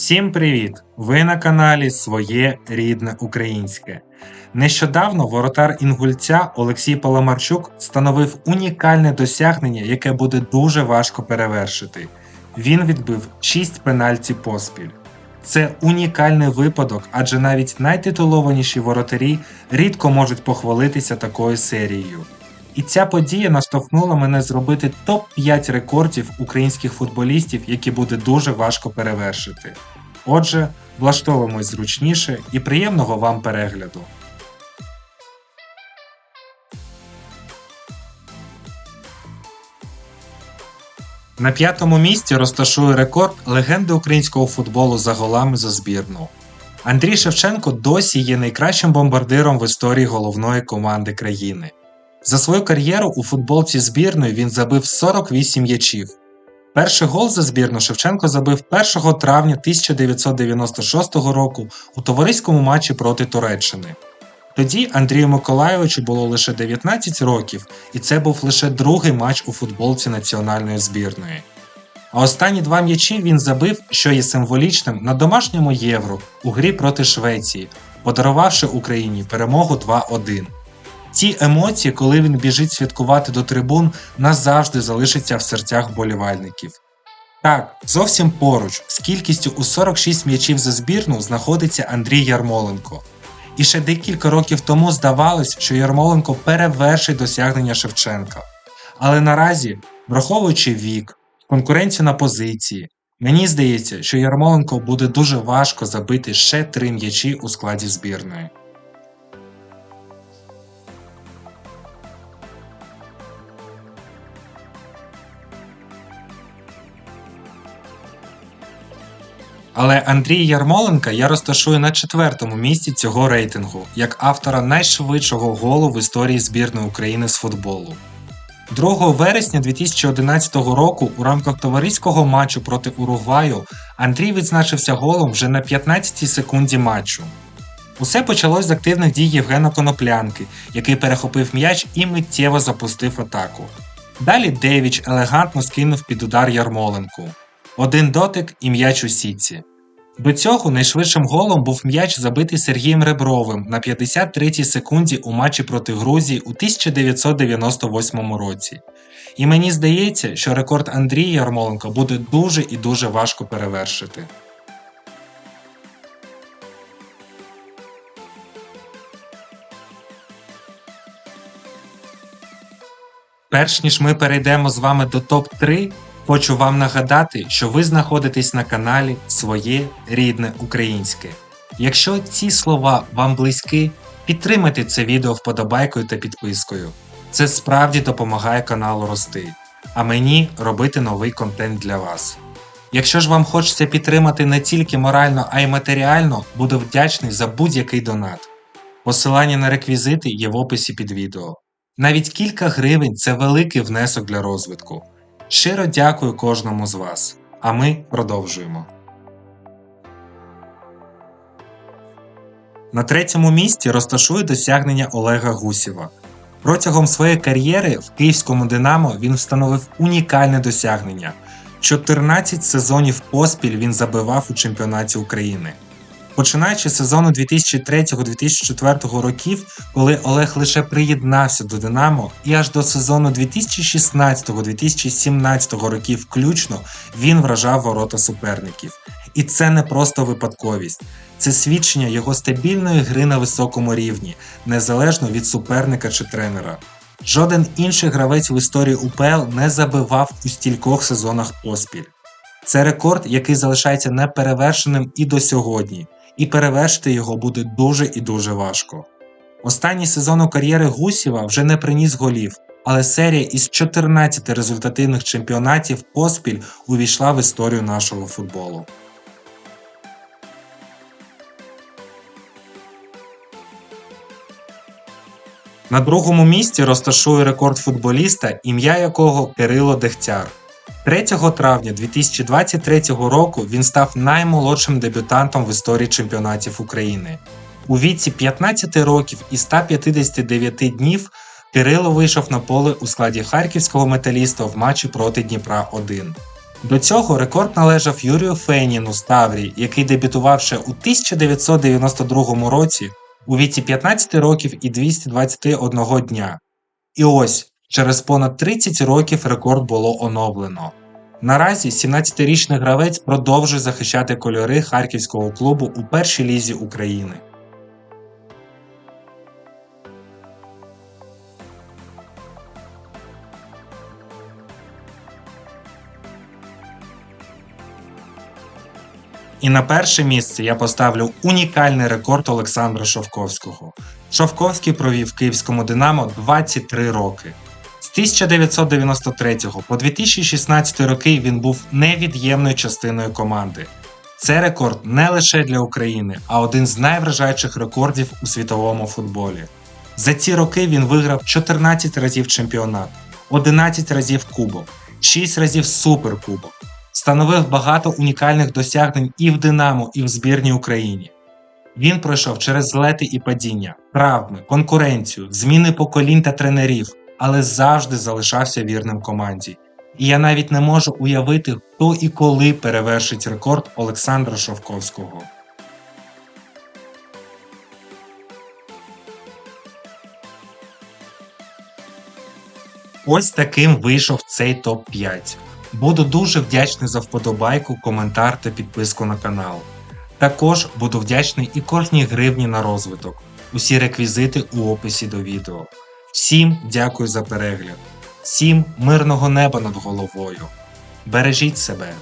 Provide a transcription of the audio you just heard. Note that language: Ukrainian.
Всім привіт! Ви на каналі Своє рідне українське. Нещодавно воротар Інгульця Олексій Паламарчук встановив унікальне досягнення, яке буде дуже важко перевершити. Він відбив 6 пенальті поспіль. Це унікальний випадок, адже навіть найтитулованіші воротарі рідко можуть похвалитися такою серією. І ця подія наштовхнула мене зробити топ-5 рекордів українських футболістів, які буде дуже важко перевершити. Отже, влаштовуємось зручніше і приємного вам перегляду. На п'ятому місці розташує рекорд легенди українського футболу за голами за збірну. Андрій Шевченко досі є найкращим бомбардиром в історії головної команди країни. За свою кар'єру у футболці збірної він забив 48 м'ячів. Перший гол за збірну Шевченко забив 1 травня 1996 року у товариському матчі проти Туреччини. Тоді Андрію Миколайовичу було лише 19 років, і це був лише другий матч у футболці національної збірної. А останні два м'ячі він забив, що є символічним, на домашньому євро у грі проти Швеції, подарувавши Україні перемогу 2-1. Ті емоції, коли він біжить святкувати до трибун, назавжди залишаться в серцях болівальників. Так, зовсім поруч, з кількістю у 46 м'ячів за збірну знаходиться Андрій Ярмоленко. І ще декілька років тому здавалось, що Ярмоленко перевершить досягнення Шевченка. Але наразі, враховуючи вік, конкуренцію на позиції, мені здається, що Ярмоленко буде дуже важко забити ще три м'ячі у складі збірної. Але Андрій Ярмоленка я розташую на четвертому місці цього рейтингу як автора найшвидшого голу в історії збірної України з футболу. 2 вересня 2011 року у рамках товариського матчу проти Уругваю Андрій відзначився голом вже на 15-й секунді матчу. Усе почалось з активних дій Євгена Коноплянки, який перехопив м'яч і миттєво запустив атаку. Далі Девіч елегантно скинув під удар Ярмоленку. Один дотик і м'яч у сітці. До цього найшвидшим голом був м'яч забитий Сергієм Ребровим на 53-й секунді у матчі проти Грузії у 1998 році. І мені здається, що рекорд Андрія Ярмоленка буде дуже і дуже важко перевершити. Перш ніж ми перейдемо з вами до топ-3, хочу вам нагадати, що ви знаходитесь на каналі Своє рідне українське. Якщо ці слова вам близькі, підтримайте це відео вподобайкою та підпискою. Це справді допомагає каналу рости, а мені робити новий контент для вас. Якщо ж вам хочеться підтримати не тільки морально, а й матеріально, буду вдячний за будь-який донат. Посилання на реквізити є в описі під відео. Навіть кілька гривень це великий внесок для розвитку. Щиро дякую кожному з вас. А ми продовжуємо. На третьому місці розташує досягнення Олега Гусєва. Протягом своєї кар'єри в київському Динамо він встановив унікальне досягнення. 14 сезонів поспіль він забивав у чемпіонаті України. Починаючи з сезону 2003-2004 років, коли Олег лише приєднався до Динамо, і аж до сезону 2016-2017 років включно він вражав ворота суперників. І це не просто випадковість, це свідчення його стабільної гри на високому рівні, незалежно від суперника чи тренера. Жоден інший гравець в історії УПЛ не забивав у стількох сезонах поспіль. Це рекорд, який залишається неперевершеним і до сьогодні, і перевершити його буде дуже і дуже важко. Останній сезон у кар'єри Гусєва вже не приніс голів, але серія із 14 результативних чемпіонатів поспіль увійшла в історію нашого футболу. На другому місці розташує рекорд футболіста, ім'я якого Кирило Дегтяр. 3 травня 2023 року він став наймолодшим дебютантом в історії чемпіонатів України. У віці 15 років і 159 днів Кирило вийшов на поле у складі харківського металіста в матчі проти Дніпра 1. До цього рекорд належав Юрію Фейніну з Таврії, який дебютував ще у 1992 році у віці 15 років і 221 дня. І ось через понад 30 років рекорд було оновлено. Наразі 17-річний гравець продовжує захищати кольори харківського клубу у першій лізі України. І на перше місце я поставлю унікальний рекорд Олександра Шовковського. Шовковський провів київському Динамо 23 роки. З 1993 по 2016 роки він був невід'ємною частиною команди. Це рекорд не лише для України, а один з найвражаючих рекордів у світовому футболі. За ці роки він виграв 14 разів чемпіонат, 11 разів кубок, 6 разів суперкубок. Становив багато унікальних досягнень і в Динамо, і в збірній Україні. Він пройшов через злети і падіння, травми, конкуренцію, зміни поколінь та тренерів, але завжди залишався вірним команді. І я навіть не можу уявити, хто і коли перевершить рекорд Олександра Шовковського. Ось таким вийшов цей топ-5. Буду дуже вдячний за вподобайку, коментар та підписку на канал. Також буду вдячний і кожній гривні на розвиток. Усі реквізити у описі до відео. Всім дякую за перегляд. Всім мирного неба над головою. Бережіть себе.